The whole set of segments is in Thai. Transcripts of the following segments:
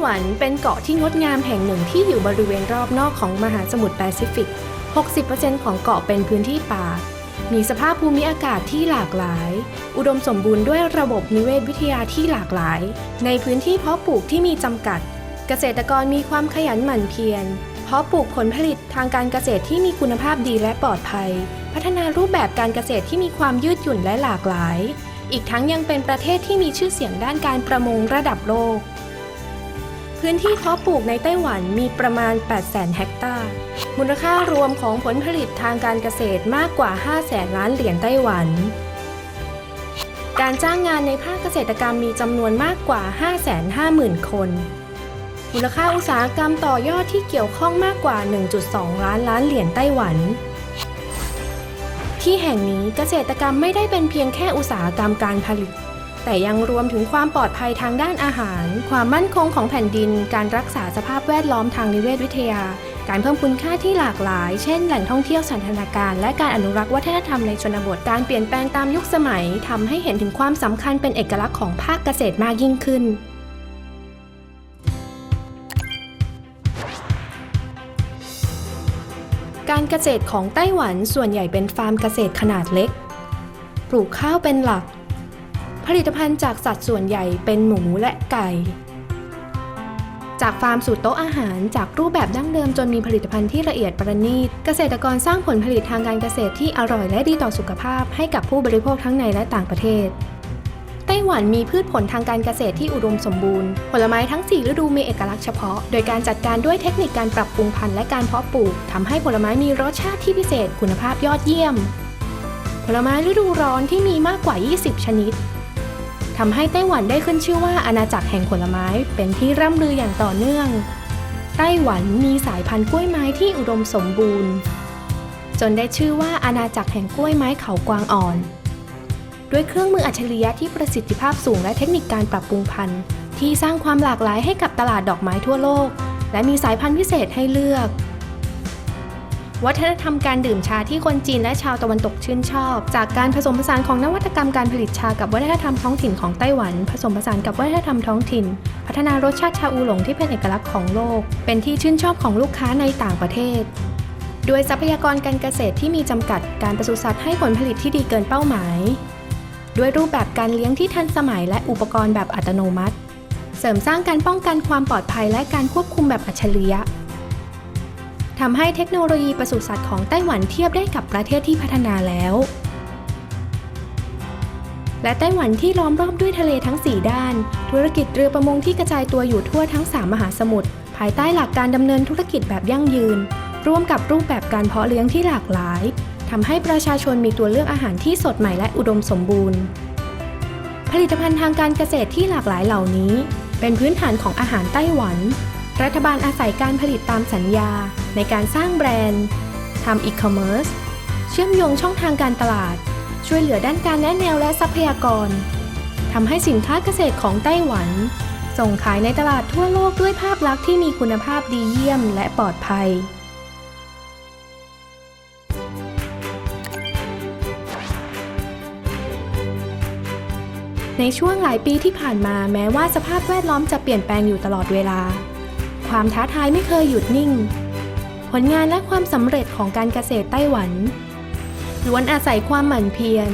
้หวันเป็นเกาะที่งดงามแห่งหนึ่งที่อยู่บริเวณรอบนอกของมหาสมุทรแปซิฟิก 60%ของเกาะเป็นพื้นที่ป่า มีสภาพภูมิอากาศที่หลากหลาย อุดมสมบูรณ์ด้วยระบบนิเวศวิทยาที่หลากหลาย ในพื้นที่เพาะปลูกที่มีจำกัด เกษตรกรมีความขยันหมั่นเพียร เพาะปลูกผลผลิตทางการเกษตรที่มีคุณภาพดีและปลอดภัย พัฒนารูปแบบการเกษตรที่มีความยืดหยุ่นและหลากหลาย อีกทั้งยังเป็นประเทศที่มีชื่อเสียงด้านการประมงระดับโลก พื้นที่เพาะปลูกในไต้หวันมีประมาณ 800,000 เฮกตาร์ มูลค่ารวมของผลผลิตทางการเกษตรมากกว่า 500,000 ล้านเหรียญไต้หวัน การจ้างงานในภาคเกษตรกรรมมีจำนวนมากกว่า 550,000 คน มูลค่าอุตสาหกรรมต่อยอดที่เกี่ยวข้องมากกว่า 1.2 ล้านล้านเหรียญไต้หวัน ที่แห่งนี้เกษตรกรรมไม่ได้เป็นเพียงแค่อุตสาหกรรมการผลิต แต่ยังรวมถึงความปลอดภัยทางด้านอาหาร ความมั่นคงของแผ่นดิน การรักษาสภาพแวดล้อมทางนิเวศวิทยา การเพิ่มคุณค่าที่หลากหลาย เช่น แหล่งท่องเที่ยวสันทนาการ และการอนุรักษ์วัฒนธรรมในชนบท การเปลี่ยนแปลงตามยุคสมัยทำให้เห็นถึงความสำคัญเป็นเอกลักษณ์ของภาคเกษตรมากยิ่งขึ้นการเกษตรของไต้หวันส่วนใหญ่เป็นฟาร์มเกษตรขนาดเล็ก ปลูกข้าวเป็นหลัก ผลิตภัณฑ์จากสัตว์ส่วนใหญ่เป็นหมูและไก่ จากฟาร์มสู่โต๊ะอาหาร จากรูปแบบดั้งเดิมจนมีผลิตภัณฑ์ที่ละเอียดประณีต เกษตรกรสร้างผลผลิตทางการเกษตรที่อร่อยและดีต่อสุขภาพให้กับผู้บริโภคทั้งในและต่างประเทศไต้หวันมีพืชผลทางการเกษตรที่อุดมสมบูรณ์ ผลไม้ทั้ง 4 ฤดูมีเอกลักษณ์เฉพาะ โดยการจัดการด้วยเทคนิคการปรับปรุงพันธุ์และการเพาะปลูกทำให้ผลไม้มีรสชาติที่พิเศษคุณภาพยอดเยี่ยม ผลไม้ฤดูร้อนที่มีมากกว่า 20 ชนิด ทำให้ไต้หวันได้ขึ้นชื่อว่าอาณาจักรแห่งผลไม้เป็นที่ร่ำลืออย่างต่อเนื่อง ไต้หวันมีสายพันธุ์กล้วยไม้ที่อุดมสมบูรณ์ จนได้ชื่อว่าอาณาจักรแห่งกล้วยไม้เขากวางอ่อน ด้วยเครื่องมืออัจฉริยะที่ประสิทธิภาพสูงและเทคนิคการปรับปรุงพันธุ์ ที่สร้างความหลากหลายให้กับตลาดดอกไม้ทั่วโลก และมีสายพันธุ์พิเศษให้เลือก วัฒนธรรมการดื่มชาที่คนจีนและชาวตะวันตกชื่นชอบ จากการผสมผสานของนวัตกรรมการผลิตชากับวัฒนธรรมท้องถิ่นของไต้หวัน ผสมผสานกับวัฒนธรรมท้องถิ่น พัฒนารสชาติชาอูหลงที่เป็นเอกลักษณ์ของโลก เป็นที่ชื่นชอบของลูกค้าในต่างประเทศด้วยทรัพยากรการเกษตรที่มีจำกัดการปศุสัตว์ให้ผลผลิตที่ดีเกินเป้าหมาย ด้วยรูปแบบการเลี้ยงที่ทันสมัยและอุปกรณ์แบบอัตโนมัติ เสริมสร้างการป้องกันความปลอดภัยและการควบคุมแบบอัจฉริยะ ทำให้เทคโนโลยีปศุสัตว์ของไต้หวันเทียบได้กับประเทศที่พัฒนาแล้ว และไต้หวันที่ล้อมรอบด้วยทะเลทั้ง 4 ด้าน ธุรกิจเรือประมงที่กระจายตัวอยู่ทั่วทั้ง 3 มหาสมุทรภายใต้หลักการดำเนินธุรกิจแบบยั่งยืน ร่วมกับรูปแบบการเพาะเลี้ยงที่หลากหลายทำให้ประชาชนมีตัวเลือกอาหารที่สดใหม่และอุดมสมบูรณ์ ผลิตภัณฑ์ทางการเกษตรที่หลากหลายเหล่านี้ เป็นพื้นฐานของอาหารไต้หวัน รัฐบาลอาศัยการผลิตตามสัญญา ในการสร้างแบรนด์ทำอีคอมเมิร์ซเชื่อมโยงช่องทางการตลาด ช่วยเหลือด้านการแนะแนวและทรัพยากรทำให้สินค้าเกษตรของไต้หวัน ส่งขายในตลาดทั่วโลกด้วยภาพลักษณ์ที่มีคุณภาพดีเยี่ยมและปลอดภัย ในช่วงหลายปีที่ผ่านมาแม้ว่าสภาพแวดล้อมจะเปลี่ยนแปลงอยู่ตลอดเวลา ความท้าทายไม่เคยหยุดนิ่ง ผลงานและความสำเร็จของการเกษตรไต้หวันล้วนอาศัยความหมั่นเพียร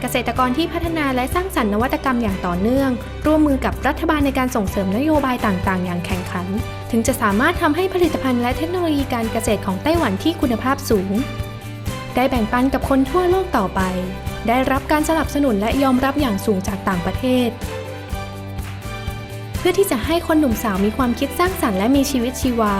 เกษตรกรที่พัฒนาและสร้างสรรค์นวัตกรรมอย่างต่อเนื่อง ร่วมมือกับรัฐบาลในการส่งเสริมนโยบายต่าง ๆ อย่างแข่งขัน ถึงจะสามารถทำให้ผลิตภัณฑ์และเทคโนโลยีการเกษตรของไต้หวันที่คุณภาพสูง ได้แบ่งปันกับคนทั่วโลกต่อไป ได้รับการสนับสนุนและยอมรับอย่างสูงจากต่างประเทศ เพื่อที่จะให้คนหนุ่มสาวมีความคิดสร้างสรรค์และมีชีวิตชีวา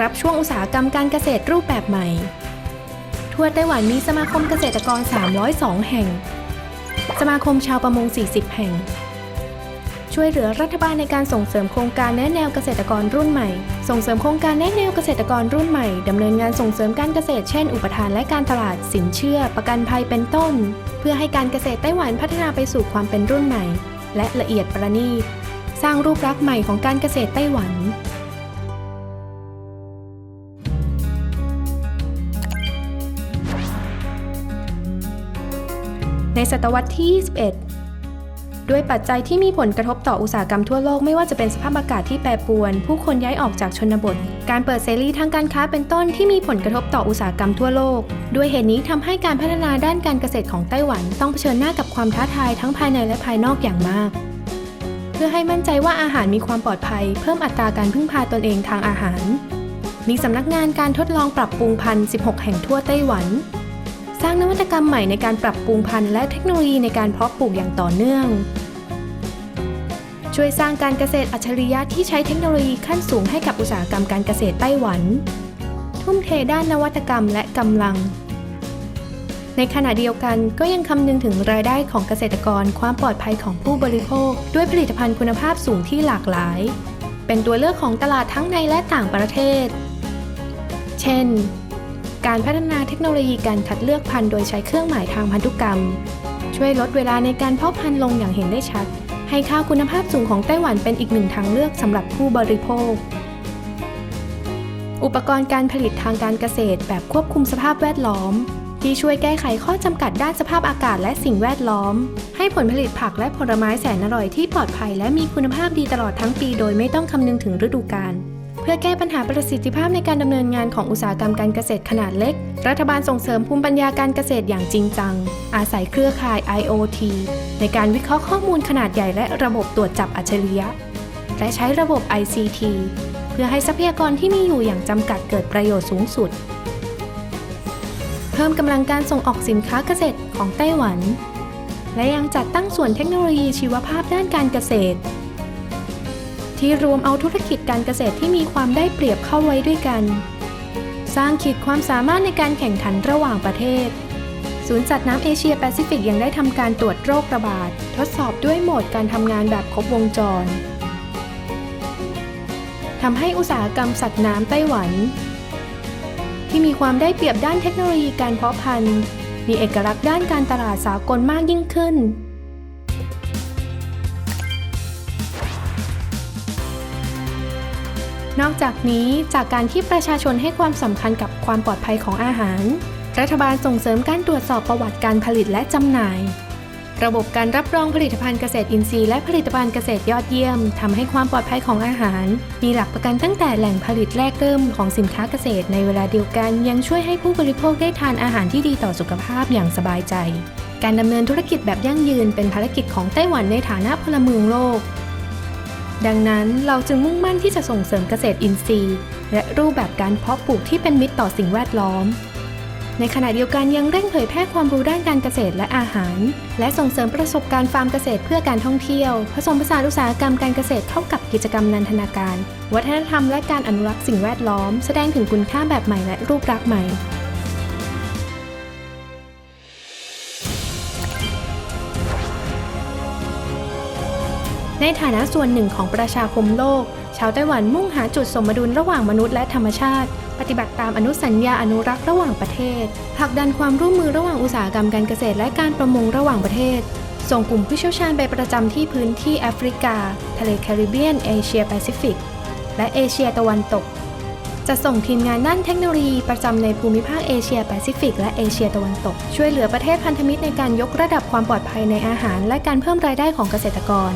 รับช่วงอุตสาหกรรมการเกษตรรูปแบบใหม่ ทั่วไต้หวันมีสมาคมเกษตรกร 302 แห่ง สมาคมชาวประมง 40 แห่ง ช่วยเหลือรัฐบาลในการส่งเสริมโครงการแนะแนวเกษตรกรรุ่นใหม่ ส่งเสริมโครงการแนะแนวเกษตรกรรุ่นใหม่ดำเนินงานส่งเสริมการเกษตรเช่น อุปทานและการตลาดสินเชื่อ ประกันภัยเป็นต้น เพื่อให้การเกษตรไต้หวันพัฒนาไปสู่ความเป็นรุ่นใหม่ และละเอียดประณีตสร้างรูปลักษณ์ใหม่ของการเกษตรไต้หวันใน ศตวรรษที่ 21 ด้วยปัจจัยที่มีผลกระทบต่ออุตสาหกรรมทั่วโลกไม่ว่าจะเป็นสภาพอากาศที่แปรปรวน ผู้คนย้ายออกจากชนบท การเปิดเสรีทางการค้าเป็นต้นที่มีผลกระทบต่ออุตสาหกรรมทั่วโลก ด้วยเหตุนี้ทำให้การพัฒนาด้านการเกษตรของไต้หวัน ต้องเผชิญหน้ากับความท้าทายทั้งภายในและภายนอกอย่างมาก เพื่อให้มั่นใจว่าอาหารมีความปลอดภัย เพิ่มอัตราการพึ่งพาตนเองทางอาหาร มีสำนักงานการทดลองปรับปรุงพันธุ์ 16 แห่งทั่วไต้หวัน ร้างนวัตกรรมใหม่ในการปรับปรุงพันธุ์และเทคโนโลยีในการเพาะปลูกอย่างต่อเนื่อง ช่วยสร้างการเกษตรอัจฉริยะที่ใช้เทคโนโลยีขั้นสูงให้กับอุตสาหกรรมการเกษตรไต้หวัน ทุ่มเทด้านนวัตกรรมและกำลัง ในขณะเดียวกันก็ยังคำนึงถึงรายได้ของเกษตรกรความปลอดภัยของผู้บริโภค ด้วยผลิตภัณฑ์คุณภาพสูงที่หลากหลาย เป็นตัวเลือกของตลาดทั้งในและต่างประเทศ เช่น การพัฒนาเทคโนโลยีการคัดเลือกพันธุ์โดยใช้เครื่องหมายทางพันธุกรรม ช่วยลดเวลาในการเพาะพันธุ์ลงอย่างเห็นได้ชัด ให้ข้าวคุณภาพสูงของไต้หวันเป็นอีกหนึ่งทางเลือกสำหรับผู้บริโภค อุปกรณ์การผลิตทางการเกษตรแบบควบคุมสภาพแวดล้อม ที่ช่วยแก้ไขข้อจำกัดด้านสภาพอากาศและสิ่งแวดล้อม ให้ผลผลิตผักและผลไม้แสนอร่อยที่ปลอดภัย และมีคุณภาพดีตลอดทั้งปี โดยไม่ต้องคำนึงถึงฤดูกาล เพื่อแก้ปัญหาประสิทธิภาพในการดำเนินงานของอุตสาหกรรมการเกษตรขนาดเล็ก รัฐบาลส่งเสริมภูมิปัญญาการเกษตรอย่างจริงจัง อาศัยเครือข่าย IoT ในการวิเคราะห์ข้อมูลขนาดใหญ่และระบบตรวจจับอัจฉริยะ และใช้ระบบ ICT เพื่อให้ทรัพยากรที่มีอยู่อย่างจำกัดเกิดประโยชน์สูงสุด เพิ่มกำลังการส่งออกสินค้าเกษตรของไต้หวัน และยังจัดตั้งส่วนเทคโนโลยีชีวภาพด้านการเกษตร ที่รวมเอาธุรกิจการเกษตรที่มีความได้เปรียบเข้าไว้ด้วยกัน สร้างขีดความสามารถในการแข่งขันระหว่างประเทศ ศูนย์สัตว์น้ำเอเชียแปซิฟิกยังได้ทำการตรวจโรคระบาด ทดสอบด้วยโหมดการทำงานแบบครบวงจรทำให้อุตสาหกรรมสัตว์น้ำไต้หวัน ที่มีความได้เปรียบด้านเทคโนโลยีการเพาะพันธุ์ มีเอกลักษณ์ด้านการตลาดสากลมากยิ่งขึ้น นอกจากนี้จากการที่ประชาชนให้ความสำคัญกับความปลอดภัยของอาหาร รัฐบาลส่งเสริมการตรวจสอบประวัติการผลิตและจำหน่าย ระบบการรับรองผลิตภัณฑ์เกษตรอินทรีย์และผลิตภัณฑ์เกษตรยอดเยี่ยมทำให้ความปลอดภัยของอาหาร มีหลักประกันตั้งแต่แหล่งผลิตแรกเริ่มของสินค้าเกษตรในเวลาเดียวกัน ยังช่วยให้ผู้บริโภคได้ทานอาหารที่ดีต่อสุขภาพอย่างสบายใจ การดำเนินธุรกิจแบบยั่งยืนเป็นภารกิจของไต้หวันในฐานะพลเมืองโลก ดังนั้นเราจึงมุ่งมั่นที่จะส่งเสริมเกษตรอินทรีย์ และรูปแบบการเพาะปลูกที่เป็นมิตรต่อสิ่งแวดล้อม ในขณะเดียวกันยังเร่งเผยแพร่ความรู้ด้านการเกษตรและอาหาร และส่งเสริมประสบการณ์ฟาร์มเกษตรเพื่อการท่องเที่ยว ผสมผสานอุตสาหกรรมการเกษตรเข้ากับกิจกรรมนันทนาการ วัฒนธรรมและการอนุรักษ์สิ่งแวดล้อม แสดงถึงคุณค่าแบบใหม่และรูปลักษณ์ใหม่ ในฐานะส่วนหนึ่งของประชาคมโลก ชาวไต้หวันมุ่งหาจุดสมดุลระหว่างมนุษย์และธรรมชาติ ปฏิบัติตามอนุสัญญาอนุรักษ์ระหว่างประเทศผลักดันความร่วมมือระหว่างอุตสาหกรรมการเกษตรและการประมงระหว่างประเทศ ส่งกลุ่มผู้เชี่ยวชาญไปประจำที่พื้นที่แอฟริกา ทะเลแคริบเบียน เอเชียแปซิฟิก และเอเชียตะวันตก จะส่งทีมงานด้านเทคโนโลยีประจำในภูมิภาคเอเชียแปซิฟิกและเอเชียตะวันตก ช่วยเหลือประเทศพันธมิตรในการยกระดับความปลอดภัยในอาหาร และการเพิ่มรายได้ของเกษตรกร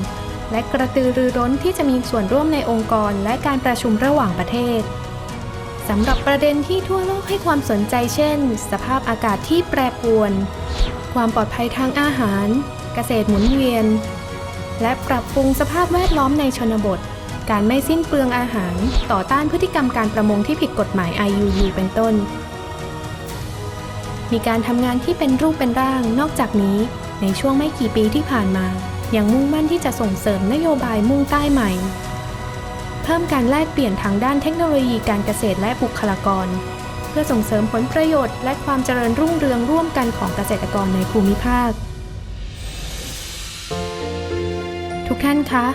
และกระตือรือร้นที่จะมีส่วนร่วมในองค์กรและการประชุมระหว่างประเทศสำหรับประเด็นที่ทั่วโลกให้ความสนใจเช่น สภาพอากาศที่แปรปรวน ความปลอดภัยทางอาหาร เกษตรหมุนเวียน และปรับปรุงสภาพแวดล้อมในชนบท การไม่สิ้นเปลืองอาหาร ต่อต้านพฤติกรรมการประมงที่ผิดกฎหมาย IUU เป็นต้น มีการทำงานที่เป็นรูปเป็นร่าง นอกจากนี้ ในช่วงไม่กี่ปีที่ผ่านมา ยังมุ่งมั่นที่จะส่งเสริมนโยบายมุ่งใต้ใหม่ เพิ่มการแลกเปลี่ยนทางด้านเทคโนโลยีการเกษตรและบุคลากร เพื่อส่งเสริมผลประโยชน์และความเจริญรุ่งเรืองร่วมกันของเกษตรกรในภูมิภาค ทุกท่านคะ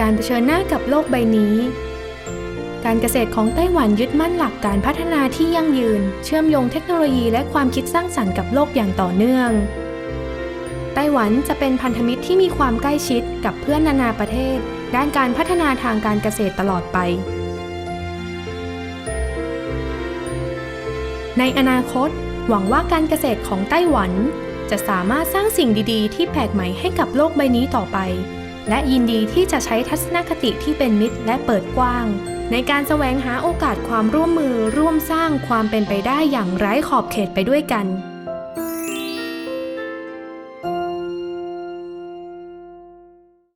การเผชิญหน้ากับโลกใบนี้การเกษตรของไต้หวันยึดมั่นหลักการพัฒนาที่ยั่งยืน เชื่อมโยงเทคโนโลยีและความคิดสร้างสรรค์กับโลกอย่างต่อเนื่อง ไต้หวันจะเป็นพันธมิตรที่มีความใกล้ชิดกับเพื่อนนานาประเทศ ด้านการพัฒนาทางการเกษตรตลอดไป ในอนาคต หวังว่าการเกษตรของไต้หวัน จะสามารถสร้างสิ่งดีๆ ที่แปลกใหม่ให้กับโลกใบนี้ต่อไป และยินดีที่จะใช้ทัศนคติที่เป็นมิตรและเปิดกว้าง ในการแสวงหาโอกาสความร่วมมือร่วมสร้างความเป็นไปได้อย่างไร้ขอบเขตไปด้วยกัน